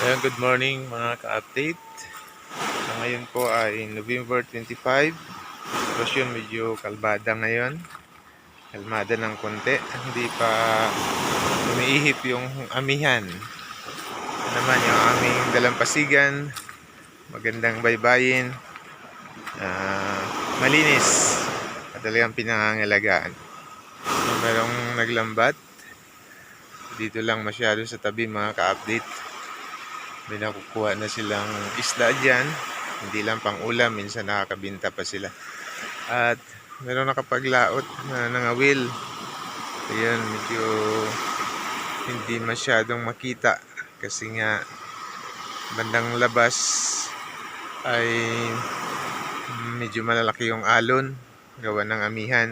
Ayan, good morning mga ka-update. So, ngayon po ay November 25. Sitwasyon medyo kalbada ngayon. Kalmada ng konti. Hindi pa umiihip yung amihan. Ito naman yung aming dalampasigan. Magandang baybayin. Ah, malinis. At talagang pinangangalagaan. So, merong naglambat. Dito lang masyado sa tabi mga ka-update. May nakukuha na silang isda dyan. Hindi lang pang ulam, minsan nakakabinta pa sila. At meron nakapaglaot na nangawil. Ayan, medyo hindi masyadong makita kasi nga bandang labas ay medyo malalaki yung alon gawa ng amihan.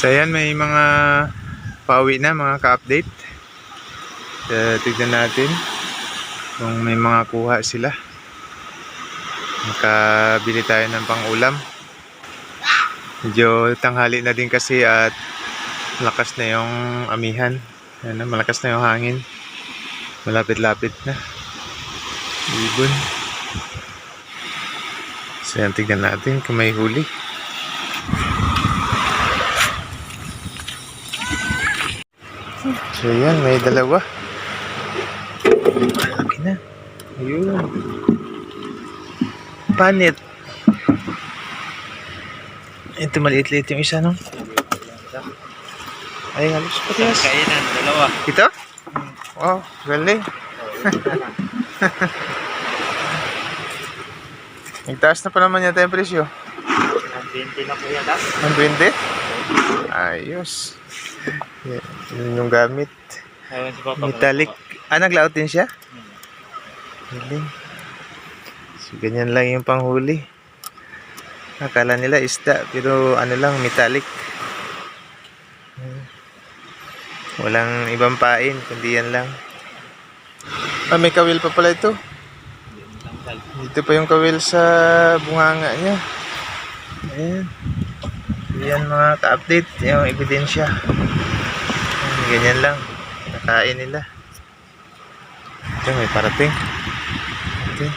So ayan, may mga pauwi na mga ka-update. Uh, tignan natin kung may mga kuha sila. Makabili tayo ng pangulam. Medyo tanghali na din kasi at malakas na yung amihan. Ayan malakas na yung hangin. Malapit-lapit na. Ibon. So yan tignan natin kung may huli. So yan may dalawa ayun. Panit. Ito maliit-liit yung isa no? Ay halos patias Kainan, dalawa. ito? wow galing. Nagtaas na pa naman yata yung presyo. Ang 20 na po yata. ang 20 ayos. Yan yun yung gamit. Metallic. Ah naglaot din siya? Galing so ganyan lang yung panghuli. Akala nila isda pero ano lang metallic. Walang ibang pain kundi yan lang. Ah may kawil pa pala ito. Dito pa yung kawil sa bunganga niya. Ayan. Yan mga ka-update yung ebidensya. Ganyan lang nakain nila. Ito may parating ito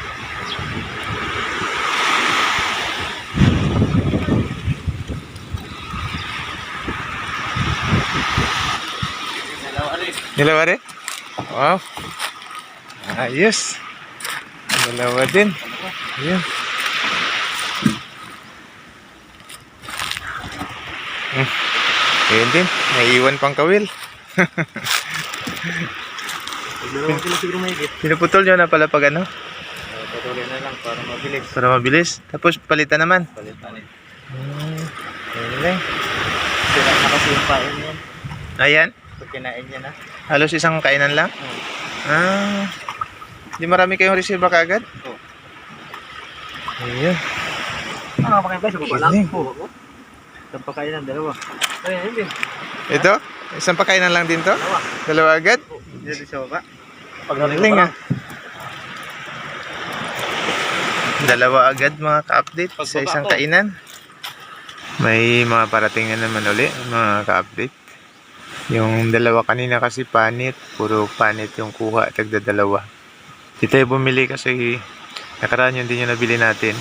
Dalawa rin. Wow. Ayos. Dalawa din. Ayun. Hmm. Ayun din. Naiiwan pang kawil. Pinuputol nyo na pala pag ano? Patuloy na lang para mabilis. Para mabilis. Tapos palitan naman. Palitan eh. Hmm. Ayun lang. Sira na kasi yung pain yun. Ayan. Pag kinain niya na. Halos isang kainan lang. Hmm. Ah. Di marami kayong reserva kagad? Oo. Ayun. Ano pa kayo guys? Baba lang. Galing. Oo. Isang pagkain ng dalawa. Ay, ayun din. Ito? Isang pakainan lang din to? Dalawa. Dalawa agad? Dito sa baba. Pag Galing ah. Dalawa agad mga ka-update sa isang kainan. May mga parating na naman uli, mga ka-update. Yung dalawa kanina kasi panit, puro panit yung kuha, tagda dalawa. Di tayo bumili kasi nakaraan yun din yung nabili natin.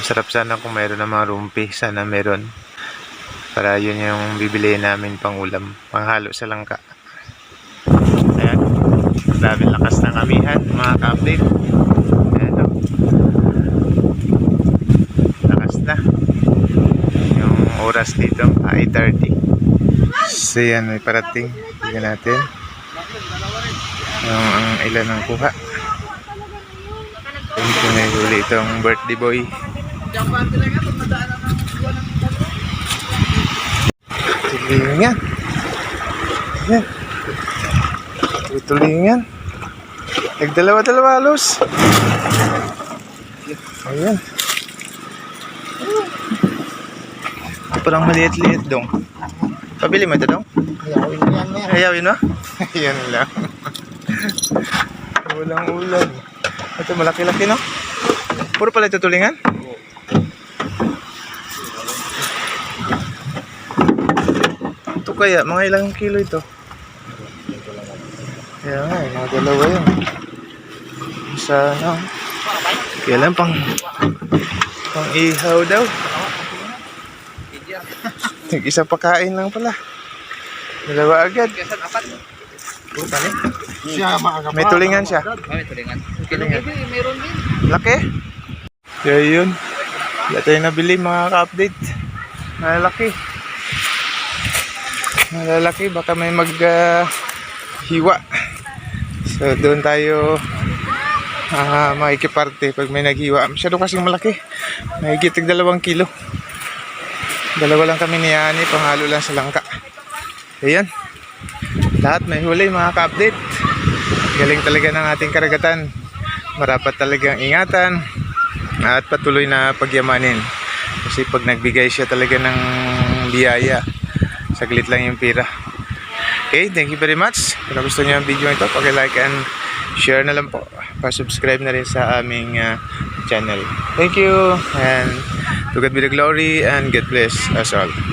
Masarap sana kung mayroon ng mga rumpi, sana meron. Para yun yung bibili namin pang ulam, panghalo sa langka. Ayan. Grabe lakas ng amihan, mga ka-update. Ayan o. Lakas na. Yung oras dito, 8.30. So yan, may parating. Tignan natin. Yung ang ilan ng kuha. Ito may huli itong birthday boy. Tulingan. Yan. Tulingan. Nagdalawa-dalawa halos. Ayan. Parang maliit-liit dong. Pabili mo ito dong? Ayawin mo yan yan. Ayawin mo? Ayan lang. Walang ulan. Ito malaki-laki no? Puro pala ito tulingan? Ito kaya, mga ilang kilo ito? Kaya nga, eh, mga dalawa yun. sa ano. Kailan pang pang ihaw daw. Nag-isa pa kain lang pala. Dalawa agad. Kasan apat. Siya maaga May tulingan siya. May tulingan. Tulingan. Meron din. Laki. Kaya yun. Wala tayo nabili mga ka-update. Malalaki. Malalaki. Baka may mag ah, hiwa. So doon tayo ah makikiparte pag may naghiwa. Masyado kasing malaki. Mahigit dalawang kilo. Dalawa lang kami ni Ani. Panghalo lang sa langka. Ayan. Lahat may huli mga ka-update. Galing talaga ng ating karagatan marapat talagang ingatan at patuloy na pagyamanin kasi pag nagbigay siya talaga ng biyaya saglit lang yung pira okay thank you very much kung gusto niyo ang video ito pag-like and share na lang po pa-subscribe na rin sa aming uh, channel thank you and to God be the glory and get bless as all